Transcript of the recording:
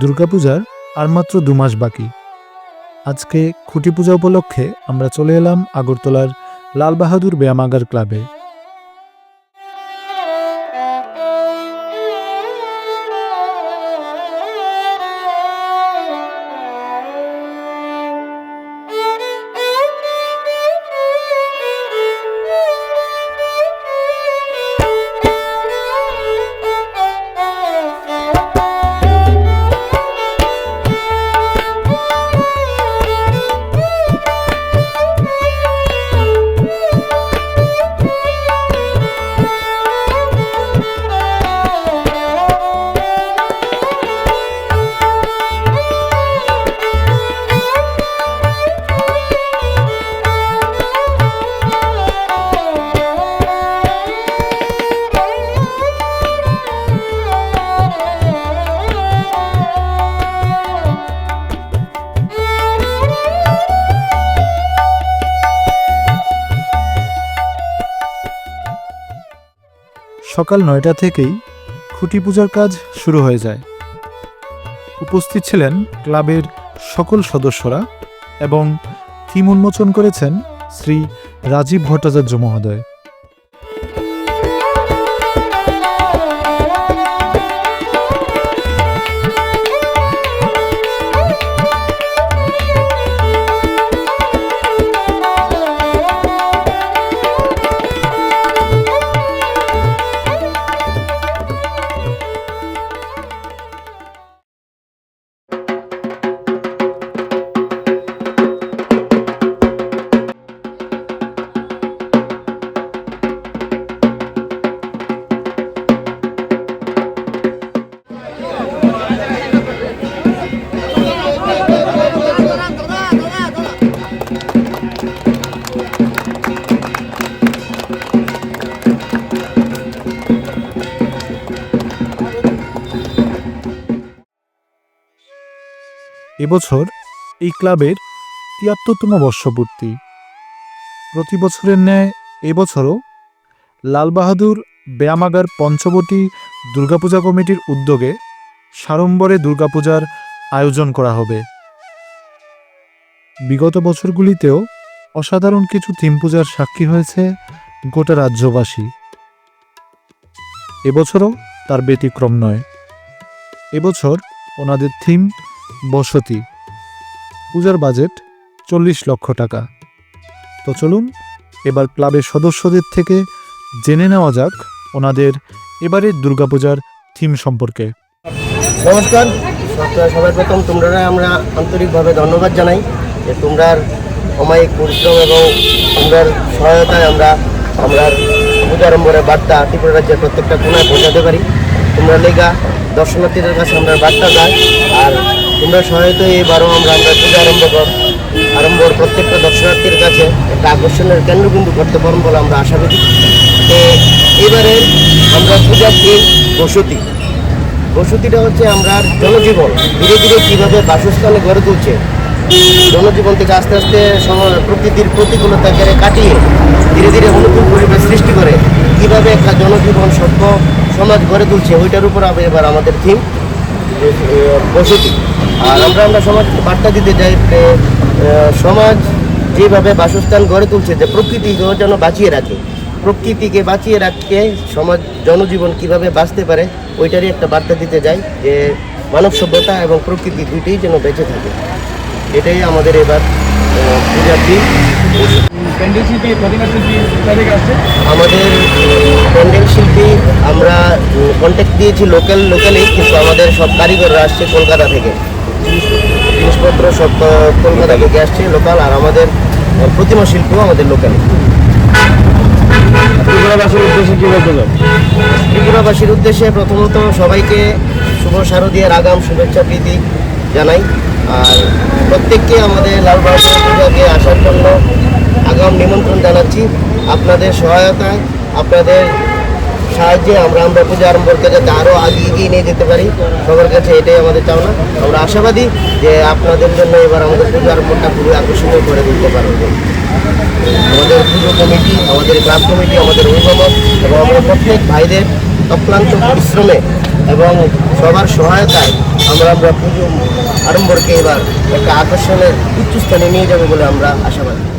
দুর্গাপূজার আর মাত্র দু মাস বাকি। আজকে খুঁটি পূজা উপলক্ষে আমরা চলে এলাম আগরতলার লাল বাহাদুর ব্যায়ামাগার ক্লাবে। সকাল নয়টা থেকেই খুঁটি পূজার কাজ শুরু হয়ে যায়। উপস্থিত ছিলেন ক্লাবের সকল সদস্যরা এবং থিম উন্মোচন করেছেন শ্রী রাজীব ভট্টাচার্য মহোদয়। এবছর এই ক্লাবের তিয়াত্তরতম বর্ষপূর্তি। প্রতি বছরের ন্যায় এবছরও লাল বাহাদুর ব্যায়ামাগার পঞ্চবটি দুর্গাপূজা কমিটির উদ্যোগে সাড়ম্বরে দুর্গাপূজার আয়োজন করা হবে। বিগত বছরগুলিতেও অসাধারণ কিছু থিম পূজার সাক্ষী হয়েছে গোটা রাজ্যবাসী। এবছরও তার ব্যতিক্রম নয়। এবছর ওনাদের থিম বসতি। পূজার বাজেট চল্লিশ লক্ষ টাকা। তো চলুন, এবার ক্লাবের সদস্যদের থেকে জেনে নেওয়া যাক ওনাদের এবারের দুর্গাপূজার থিম সম্পর্কে। নমস্কার। সব- সবার প্রথম তোমরা, আমরা আন্তরিকভাবে ধন্যবাদ জানাই যে তোমরা অমায়িক পরিশ্রম এবং তোমরার সহায়তায় আমরা আমরা পূজারম্বরের বার্তা ত্রিপুরা রাজ্যের প্রত্যেকটা কোনায় পৌঁছাতে পারি। তোমরা লেগা দর্শনার্থীদের কাছে আমরা বার্তা যায় আর তোমরা সহায়তায় এবারও আমরা আমরা পূজা আরম্ভ কর। প্রত্যেকটা দর্শনার্থীর কাছে। একটা আকর্ষণের কেন্দ্রবিন্দু করতে পারব বলে আমরা আশা করি। তো এবারে আমরা পূজার দিন বসতি। বসতিটা হচ্ছে আমরা জনজীবন। ধীরে ধীরে কীভাবে বাসস্থানে গড়ে তুলছে। জনজীবন থেকে আস্তে আস্তে প্রকৃতির প্রতিকূলতাকে কাটিয়ে ধীরে ধীরে অনুকূল পরিবেশ সৃষ্টি করে। কীভাবে একটা জনজীবন সভ্য সমাজ গড়ে তুলছে, ওইটার উপর এবার আমাদের থিম বসতি আর আমরা আমরা সমাজকে বার্তা দিতে চাই যে সমাজ যেভাবে বাসস্থান গড়ে তুলছে, যে প্রকৃতি যেন বাঁচিয়ে রাখে। প্রকৃতিকে বাঁচিয়ে রাখতে সমাজ, জনজীবন কীভাবে বাঁচতে পারে, ওইটারই একটা বার্তা দিতে যাই যে, মানব সভ্যতা এবং প্রকৃতি দুইটাই যেন বেঁচে থাকে। এটাই আমাদের এবার পূজার দিন। শিল্পী শিল্পী আমাদের প্যান্ডেল শিল্পী আমরা কন্ট্যাক্ট দিয়েছি লোকাল লোকালেই কিন্তু আমাদের সব কারিগররা আসছে কলকাতা থেকে। জিনিসপত্র সব কলকাতা থেকে আসছে লোকাল আর আমাদের প্রতিমা শিল্পীও আমাদের লোকালে ত্রিপুরাবাসীর উদ্দেশ্যে কি বলতে চাও ত্রিপুরাবাসীর উদ্দেশ্যে প্রথমত সবাইকে শুভ শারদীয়ার আগাম শুভেচ্ছা প্রীতি জানাই। আর প্রত্যেককে আমাদের লাল বাহাদুর পূজাকে আসার জন্য আগাম নিমন্ত্রণ জানাচ্ছি আপনাদের সহায়তায়, আপনাদের সাহায্যে আমরা আমরা পূজা আরম্ভকে যাতে আরও আগে এগিয়ে নিয়ে যেতে পারি। সবার কাছে এটাই আমাদের চাওনা। আমরা আশাবাদী যে আপনাদের জন্য এবার আমাদের পূজা আরম্ভটা খুবই আকর্ষণীয় করে তুলতে পারব। আমাদের পুজো কমিটি, আমাদের ক্লাব কমিটি, আমাদের অভিভাবক এবং আমরা প্রত্যেক ভাইদের অক্লান্ত পরিশ্রমে এবং সবার সহায়তায় আমরা আমরা পুজো আড়ম্বরকে এবার একটা আকর্ষণের উচ্চস্থানে নিয়ে যাবে বলে আমরা আশাবাদী।